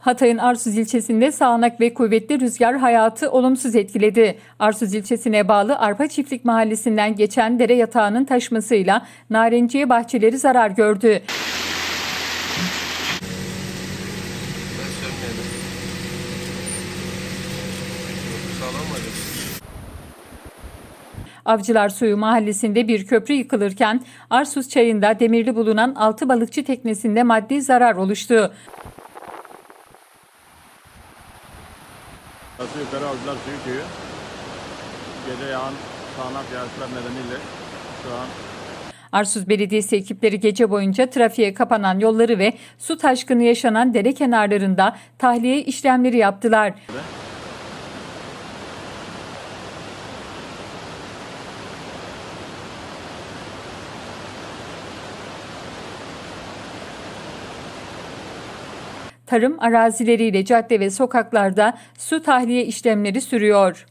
Hatay'ın Arsuz ilçesinde sağanak ve kuvvetli rüzgar hayatı olumsuz etkiledi. Arsuz ilçesine bağlı Arpa Çiftlik Mahallesi'nden geçen dere yatağının taşmasıyla narenciye bahçeleri zarar gördü. Avcılar Suyu mahallesinde bir köprü yıkılırken Arsuz çayında demirli bulunan 6 balıkçı teknesinde maddi zarar oluştu. Burası yukarı Avcılar Suyu Köyü. Gece yağan sağanak yağışlar nedeniyle şu an Arsuz Belediyesi ekipleri gece boyunca trafiğe kapanan yolları ve su taşkını yaşanan dere kenarlarında tahliye işlemleri yaptılar. Tarım arazileriyle cadde ve sokaklarda su tahliye işlemleri sürüyor.